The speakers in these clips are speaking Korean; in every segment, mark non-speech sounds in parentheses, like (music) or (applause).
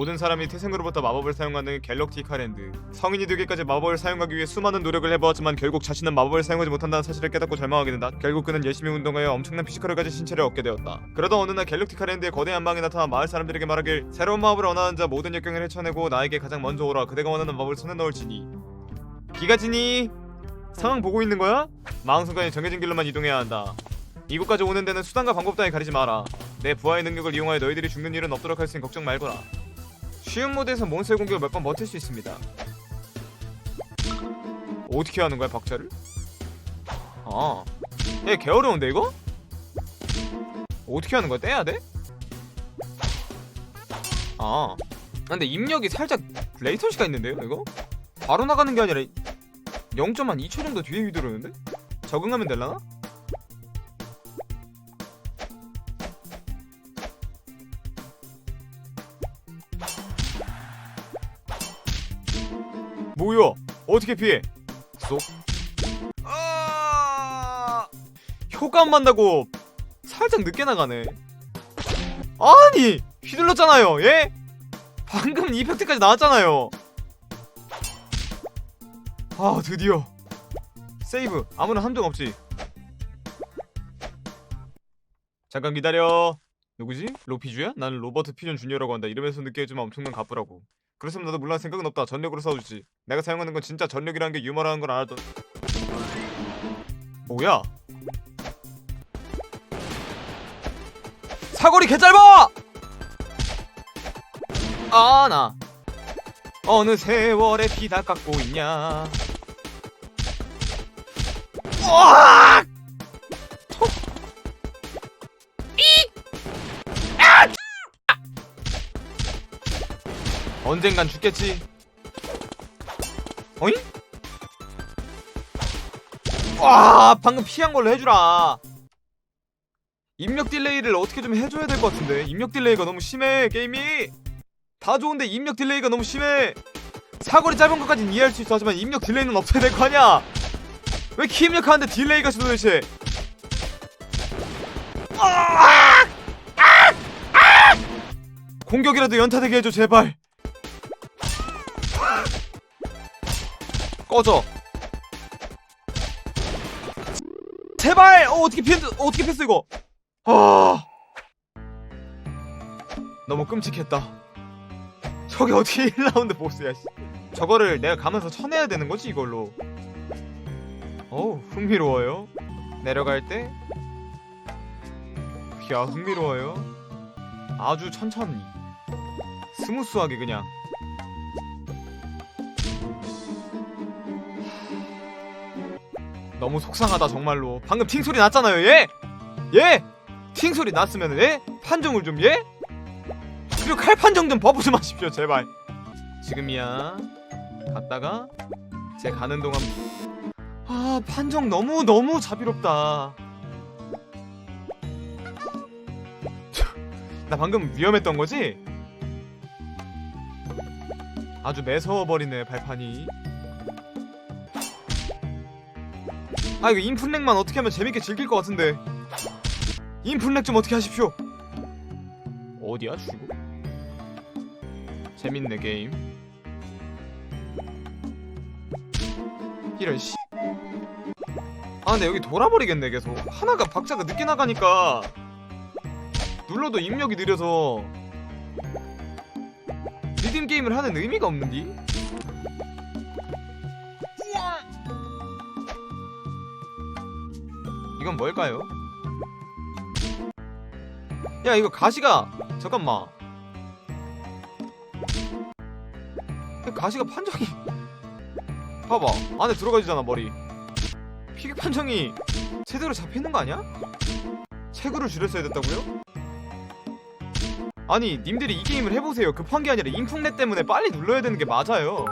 모든 사람이 태생으로부터 마법을 사용하는 갤럭티카랜드. 성인이 되기까지 마법을 사용하기 위해 수많은 노력을 해보았지만 결국 자신은 마법을 사용하지 못한다는 사실을 깨닫고 절망하게 된다. 결국 그는 열심히 운동하여 엄청난 피지컬을 가진 신체를 얻게 되었다. 그러다 어느 날 갤럭티카랜드의 거대한 한방이 나타나 마을 사람들에게 말하길 새로운 마법을 원하는 자 모든 역경을 헤쳐내고 나에게 가장 먼저 오라. 그대가 원하는 마법을 손에 넣을지니. 기가지니? 상황 보고 있는 거야? 마음 순간에 정해진 길로만 이동해야 한다. 이곳까지 오는 데는 수단과 방법 따위 가리지 마라. 내 부하의 능력을 이용하여 너희들이 죽는 일은 없도록 할 테니 걱정 말거라 쉬운 모드에서 몬스터의 공격을 몇 번 버틸 수 있습니다 어떻게 하는 거야 박자를? 아, 얘 개어려운데 이거? 어떻게 하는 거야? 떼야 돼? 아, 근데 입력이 살짝 레이턴시가 있는데요 이거? 바로 나가는 게 아니라 0.2초 정도 뒤에 휘두르는데? 적응하면 될라나? 어떻게 피해? 쏙. 아... 효과 안 만다고 살짝 늦게 나가네. 아니 휘둘렀잖아요. 예? 방금 이펙트까지 나왔잖아요. 아 드디어 세이브 아무나 함정 없지. 잠깐 기다려. 누구지? 로피주야? 나는 로버트 피존 주니어라고 한다. 이름에서 느껴지만 엄청난 가부라고. 그렇으면 나도 물론 생각은 없다. 전력으로 싸우지. 내가 사용하는 건 진짜 전력이라는 게 유머라는 걸 알았던. 뭐야? 사거리 개 짧아! 아 나. 어느 세월에 피 다 깎고 있냐? 와! 언젠간 죽겠지. 어잉? 와, 방금 피한 걸로 해주라. 입력 딜레이를 어떻게 좀 해줘야 될 것 같은데. 입력 딜레이가 너무 심해, 게임이. 다 좋은데 입력 딜레이가 너무 심해. 사거리 짧은 것까진 이해할 수 있어 하지만 입력 딜레이는 없어야 될 거 아니야. 왜 키 입력하는데 딜레이가 있어 도대체? 아! 아! 아! 공격이라도 연타되게 해줘 제발. 꺼져. 제발. 어 어떻게 피했 어, 어떻게 피했어 이거? 아. 너무 끔찍했다. 저게 어떻게 (laughs) 1라운드 보스야. 씨. 저거를 내가 가면서 쳐내야 되는 거지 이걸로. 어우 흥미로워요. 내려갈 때. 야 흥미로워요. 아주 천천히. 스무스하게 그냥. 너무 속상하다 정말로 방금 팅 소리 났잖아요 예? 예? 팅 소리 났으면 예? 판정을 좀 예? 그리고 칼 판정 좀 버프 좀 하십시오 제발 지금이야 갔다가 제 가는 동안 아 판정 너무 너무 자비롭다 (laughs) 나 방금 위험했던 거지? 아주 매서워버리네 발판이 아 이거 인풋렉만 어떻게 하면 재밌게 즐길 것 같은데. 인풋렉 좀 어떻게 하십시오. 어디야 주고 재밌네 게임. 이런 씨. 아 근데 여기 돌아버리겠네 계속. 하나가 박자가 늦게 나가니까. 눌러도 입력이 느려서. 리듬 게임을 하는 의미가 없는디? 뭘까요? 야 이거 가시가 잠깐만 야, 가시가 판정이 봐봐 안에 들어가지잖아 머리 피격 판정이 제대로 잡히는 거 아니야? 체구를 줄였어야 됐다고요? 아니 님들이 이 게임을 해보세요 급한 게 아니라 인풋넷 때문에 빨리 눌러야 되는 게 맞아요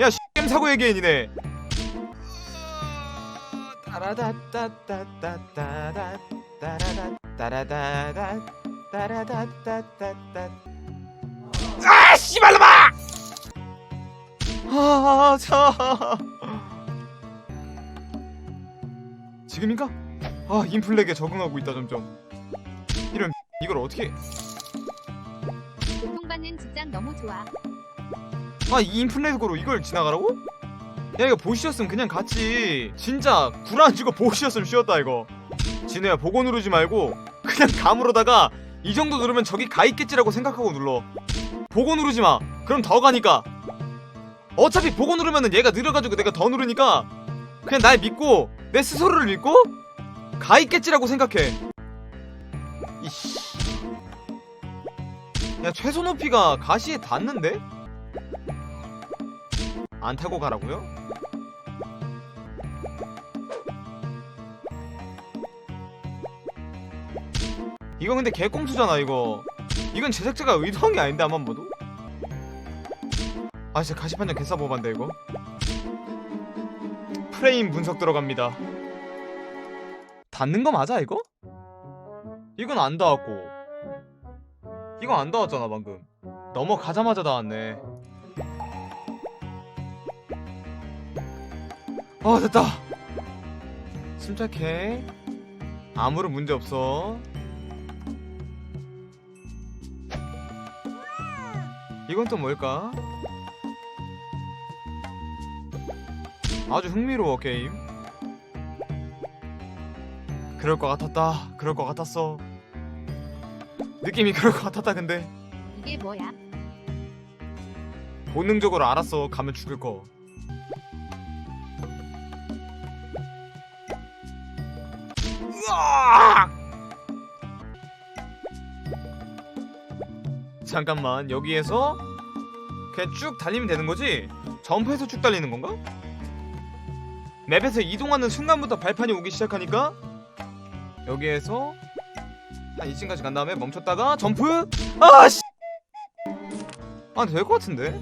야 게임 사고의 개인이네 아 씨발로마 아자 지금인가? 아 인플렉에 적응하고 있다 점점 이런 이걸 어떻게 고통받는 받는 직장 너무 좋아. 아 이 인플레그로 이걸 지나가라고? 야 이거 보시였으면 그냥 갔지 진짜 구란 주고 (laughs) 보시였으면 쉬었다 이거. 진우야 보고 누르지 말고 그냥 감으로다가 이 정도 누르면 저기 가 있겠지라고 생각하고 눌러. 보고 누르지 마. 그럼 더 가니까. 어차피 보고 누르면은 얘가 느려가지고 내가 더 누르니까 그냥 날 믿고 내 스스로를 믿고 가 있겠지라고 생각해. 이씨. 야 최소 높이가 가시에 닿는데? 안 타고 가라고요? 이거 근데 개꽁투잖아 이거. 이건 제작자가 의도한 게 아닌데 한번 봐도 아 진짜 가시판정 개싸보반데 이거. 프레임 분석 들어갑니다. 닿는 거 맞아 이거? 이건 안 닿았고. 이건 안 닿았잖아 방금. 넘어가자마자 닿았네. 아 됐다. 침착해. 아무런 문제 없어 이건 또 뭘까? 아주 흥미로워 게임 그럴 것 같았다 그럴 것 같았어 느낌이 (laughs) 그럴 것 같았다 근데 이게 뭐야? 본능적으로 알았어 가면 죽을 거 으악! 잠깐만 여기에서 그냥 쭉 달리면 되는 거지? 점프해서 쭉 달리는 건가? 맵에서 이동하는 순간부터 발판이 오기 시작하니까 여기에서 한 2층까지 간 다음에 멈췄다가 점프 아씨 아될 것 같은데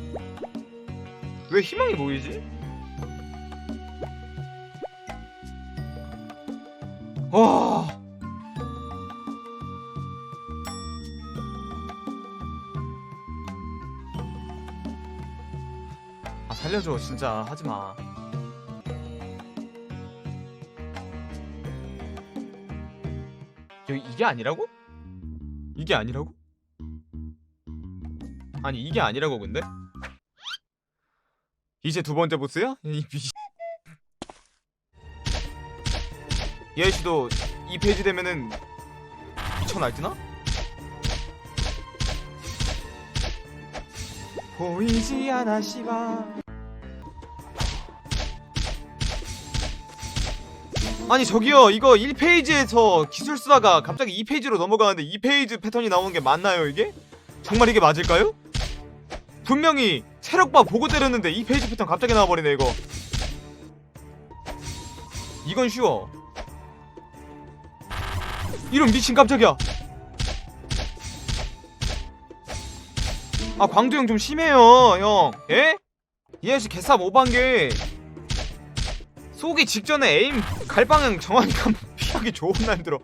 왜 희망이 보이지? 와 살려줘 진짜 하지마 이게 아니라고? 이게 아니라고? 아니 이게 아니라고 근데? 이제 두 번째 보스야? 이 미... 예시도 이 페이지 되면은 미쳐 날뛰나? 보이지 않아 씨발 아니 저기요 이거 1페이지에서 기술 쓰다가 갑자기 2페이지로 넘어가는데 2페이지 패턴이 나오는 게 맞나요 이게? 정말 이게 맞을까요? 분명히 체력바 보고 때렸는데 2페이지 패턴 갑자기 나와버리네 이거 이건 쉬워 이런 미친 깜짝이야 아 광두 형 좀 심해요 형 예? 이 아저씨 개싸 오반게 쏘기 직전에 에임 갈 방향 정하니까 피하기 존나 힘들어.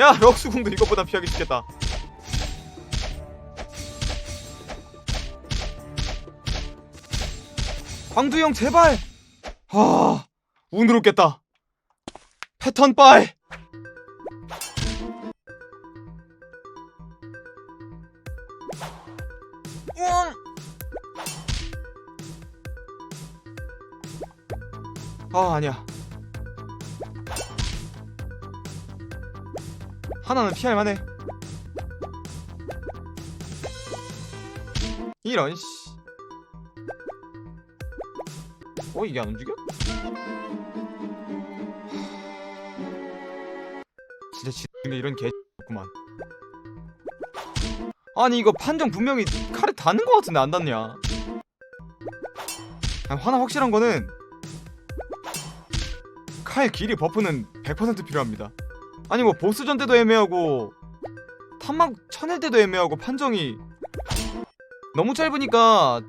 야 럭스궁도 이것보다 피하기 쉽겠다. 광두 형 제발! 아 운으로 깼다. 패턴 빨 아 아니야 하나는 피할 만해 이런 씨. 어 이게 안 움직여? 진짜 지금 이런 개구만. 아니 이거 판정 분명히 칼에 닿는 것 같은데 안 닿냐? 아니, 하나 확실한 거는 칼 길이 버프는 100% 필요합니다. 아니 뭐 보스전 때도 애매하고 탐막 쳐낼 때도 애매하고 판정이 너무 짧으니까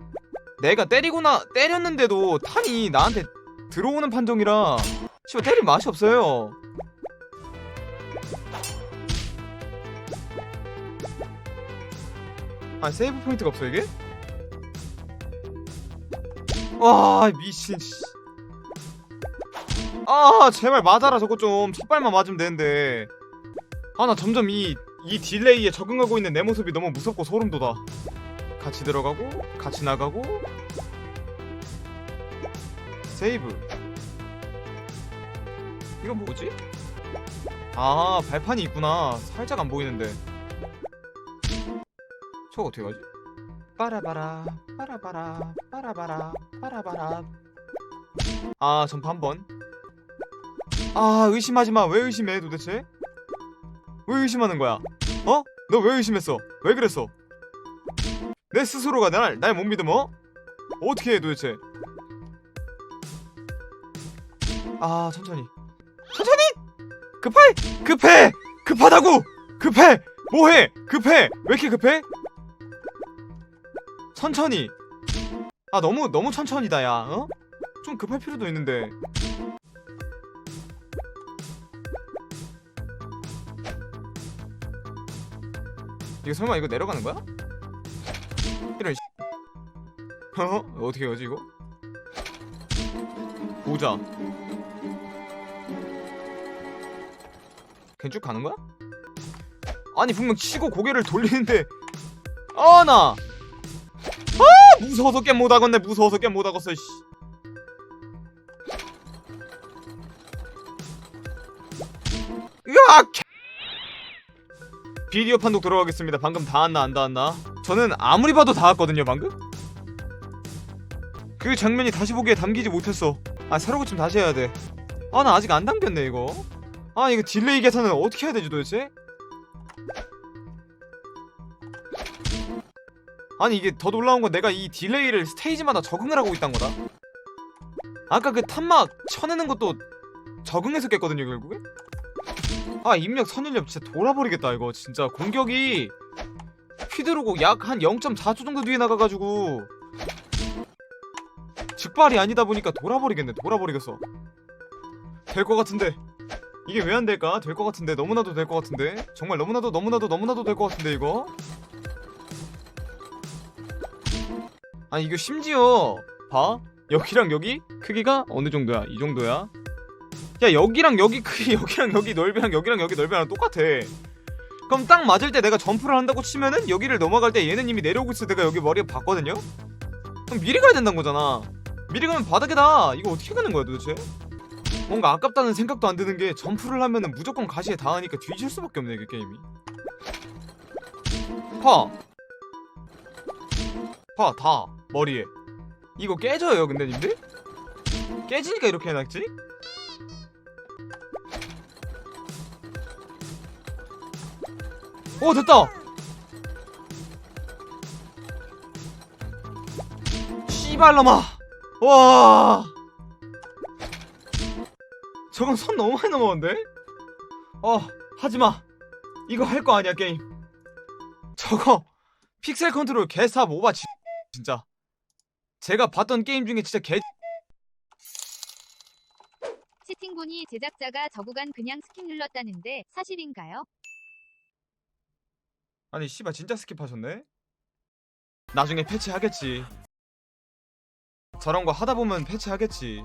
내가 때리거나 때렸는데도 탄이 나한테 들어오는 판정이라 씨발 때릴 맛이 없어요. 아 세이브 포인트가 없어 이게? 와 미친 씨. 아 제발 맞아라. 저거 좀 첫발만 맞으면 되는데. 아 나 점점 이 이 딜레이에 적응하고 있는 내 모습이 너무 무섭고 소름 돋아. 같이 들어가고 같이 나가고. 세이브. 이건 뭐지? 아 발판이 있구나. 살짝 안 보이는데. 저거 어떻게 가지? 빠라바라 빠라바라 빠라바라 빠라바라. 아 전파 한번 아 의심하지 마 왜 의심해 도대체? 왜 의심하는 거야? 어? 너 왜 의심했어? 왜 그랬어? 내 스스로가 날 날 못 믿으면 어떻게 해 도대체? 아 천천히 천천히 급해 급해 급하다고 급해 뭐해 급해 왜 이렇게 급해? 천천히 아 너무 너무 천천히다 야 어? 좀 급할 필요도 있는데 이거 설마 이거 내려가는 거야? 이런 씨. 어? 어떻게 하지 이거? 보자 그냥 쭉 가는 거야? 아니 분명 치고 고개를 돌리는데 아나 아 무서워서 게임 못하겠네 무서워서 게임 못하겠어 씨 비디오 판독 들어가겠습니다. 방금 닿았나 안 닿았나? 저는 아무리 봐도 닿았거든요 방금. 그 장면이 다시 보기에 담기지 못했어. 아 새로 고침 다시 해야 돼. 아 나 아직 안 담겼네 이거. 아 이거 딜레이 계산은 어떻게 해야 되지 도대체? 아니 이게 더 놀라운 건 내가 이 딜레이를 스테이지마다 적응을 하고 있단 거다. 아까 그 탄막 쳐내는 것도 적응해서 깼거든요 결국에. 아 입력 선입력 진짜 돌아버리겠다 이거. 진짜 공격이 휘두르고 약 한 0.4초 정도 뒤에 나가가지고 즉발이 아니다 보니까 돌아버리겠네 돌아버리겠어. 될 것 같은데. 이게 왜 안 될까? 될 것 같은데. 너무나도 될 것 같은데. 정말 너무나도 너무나도 너무나도 될 것 같은데 이거. 아니 이거 심지어 봐? 여기랑 여기? 크기가 어느 정도야? 이 정도야 야 여기랑 여기 크기 (laughs) 여기랑 여기 넓이랑 여기랑 여기 넓이랑 똑같아. 그럼 딱 맞을 때 내가 점프를 한다고 치면은 여기를 넘어갈 때 얘는 이미 내려오고 있을 때가 여기 머리에 봤거든요? 그럼 미리 가야 된다는 거잖아. 미리 가면 바닥이다. 이거 어떻게 가는 거야 도대체? 뭔가 아깝다는 생각도 안 드는 게 점프를 하면은 무조건 가시에 닿으니까 뒤질 수밖에 없네 그 게임이. 파! 파, 다. 머리에. 이거 깨져요 근데 님들? 깨지니까 이렇게 해놨지? 오 됐다. 씨발놈아. 와. 저건 선 너무 많이 넘었는데? 어 하지마. 이거 할 거 아니야 게임. 저거 픽셀 컨트롤 개사 모바 지, 진짜. 제가 봤던 게임 중에 진짜 개 채팅본이 제작자가 저 구간 그냥 스킵 눌렀다는데 사실인가요? 아니 씨발 진짜 스킵하셨네? 나중에 패치하겠지 저런 거 하다 보면 패치하겠지